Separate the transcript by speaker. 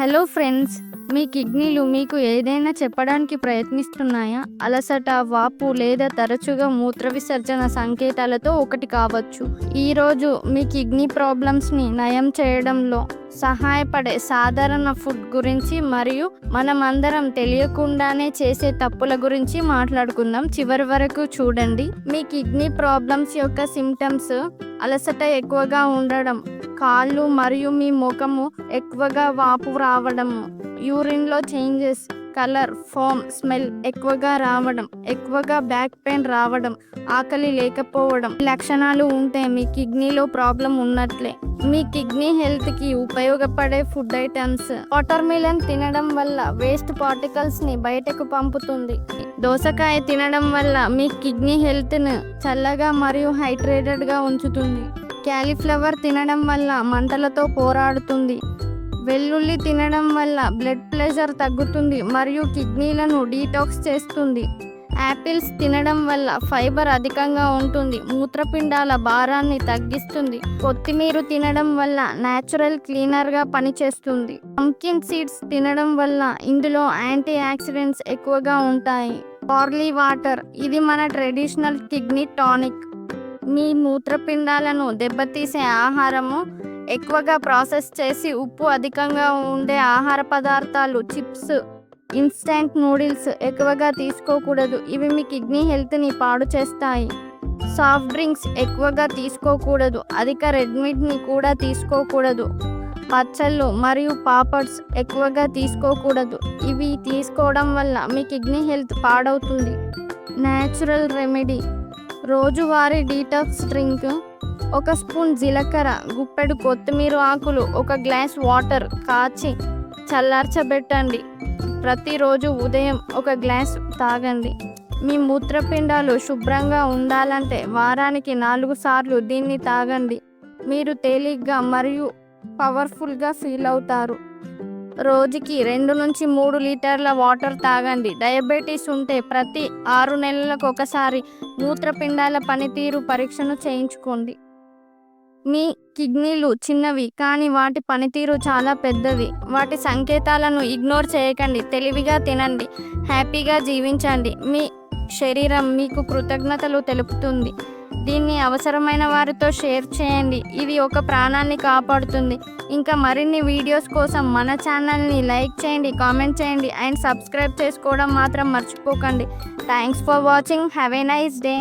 Speaker 1: Hello friends మీ కిడ్నీలు మీకు ఏదైనా చెప్పడానికి ప్రయత్నిస్తున్నాయా? అలసట వాపు లేదా తరచుగా మూత్ర విసర్జన సంకేతాలతో ఒకటి కావచ్చు. ఈరోజు మీ కిడ్నీ ప్రాబ్లమ్స్ని నయం చేయడంలో సహాయపడే సాధారణ ఫుడ్ గురించి మరియు మనమందరం తెలియకుండానే చేసే తప్పుల గురించి మాట్లాడుకుందాం. చివరి వరకు చూడండి. మీ కిడ్నీ ప్రాబ్లమ్స్ యొక్క సిమ్టమ్స్ అలసట ఎక్కువగా ఉండడం కాళ్ళు మరియు మీ ముఖము ఎక్కువగా వాపు రావడం యూరిన్లో చేంజెస్ కలర్ ఫామ్ స్మెల్ ఎక్కువగా రావడం ఎక్కువగా బ్యాక్ పెయిన్ రావడం ఆకలి లేకపోవడం లక్షణాలు ఉంటే మీ కిడ్నీలో ప్రాబ్లం ఉన్నట్లే. మీ కిడ్నీ హెల్త్కి ఉపయోగపడే ఫుడ్ ఐటమ్స్. వాటర్ మిలన్ తినడం వల్ల వేస్ట్ పార్టికల్స్ని బయటకు పంపుతుంది. దోసకాయ తినడం వల్ల మీ కిడ్నీ హెల్త్ను చల్లగా మరియు హైడ్రేటెడ్గా ఉంచుతుంది. క్యాలీఫ్లవర్ తినడం వల్ల మంటలతో పోరాడుతుంది. వెల్లుల్లి తినడం వల్ల బ్లడ్ ప్రెషర్ తగ్గుతుంది మరియు కిడ్నీలను డీటాక్స్ చేస్తుంది. యాపిల్స్ తినడం వల్ల ఫైబర్ అధికంగా ఉంటుంది. మూత్రపిండాల భారాన్ని తగ్గిస్తుంది. కొత్తిమీర తినడం వల్ల న్యాచురల్ క్లీనర్గా పనిచేస్తుంది. పంకిన్ సీడ్స్ తినడం వల్ల ఇందులో యాంటీ ఆక్సిడెంట్స్ ఎక్కువగా ఉంటాయి. బార్లీ వాటర్ ఇది మన ట్రెడిషనల్ కిడ్నీ టానిక్. మీ మూత్రపిండాలను దెబ్బతీసే ఆహారము ఎక్కువగా ప్రాసెస్ చేసి ఉప్పు అధికంగా ఉండే ఆహార పదార్థాలు చిప్స్ ఇన్స్టంట్ నూడిల్స్ ఎక్కువగా తీసుకోకూడదు. ఇవి మీ కిడ్నీ హెల్త్ని పాడు చేస్తాయి. సాఫ్ట్ డ్రింక్స్ ఎక్కువగా తీసుకోకూడదు. అధిక రెడ్ మీట్ని కూడా తీసుకోకూడదు. పచ్చళ్ళు మరియు పాపడ్స్ ఎక్కువగా తీసుకోకూడదు. ఇవి తీసుకోవడం వల్ల మీ కిడ్నీ హెల్త్ పాడవుతుంది. న్యాచురల్ రెమెడీ రోజువారీ డీటాక్స్ డ్రింక్ ఒక స్పూన్ జీలకర్ర గుప్పెడు కొత్తిమీర ఆకులు ఒక గ్లాస్ వాటర్ కాచి చల్లార్చబెట్టండి. ప్రతిరోజు ఉదయం ఒక గ్లాస్ తాగండి. మీ మూత్రపిండాలు శుభ్రంగా ఉండాలంటే వారానికి నాలుగు సార్లు దీన్ని తాగండి. మీరు తేలిగ్గా మరియు పవర్ఫుల్గా ఫీల్ అవుతారు. రోజుకి రెండు నుంచి మూడు లీటర్ల వాటర్ తాగండి. డయాబెటీస్ ఉంటే ప్రతి ఆరు నెలలకు ఒకసారి మూత్రపిండాల పనితీరు పరీక్షను చేయించుకోండి. మీ కిడ్నీలు చిన్నవి కానీ వాటి పనితీరు చాలా పెద్దది వాటి సంకేతాలను ఇగ్నోర్ చేయకండి. తెలివిగా తినండి. హ్యాపీగా జీవించండి. మీ శరీరం మీకు కృతజ్ఞతలు తెలుపుతుంది. దీన్ని అవసరమైన వారితో షేర్ చేయండి. ఇది ఒక ప్రాణాన్ని కాపాడుతుంది. ఇంకా మరిన్ని వీడియోస్ కోసం మన ఛానల్ని లైక్ చేయండి కామెంట్ చేయండి అండ్ సబ్స్క్రైబ్ చేసుకోవడం మాత్రం మర్చిపోకండి. Thanks for watching. Have a nice day.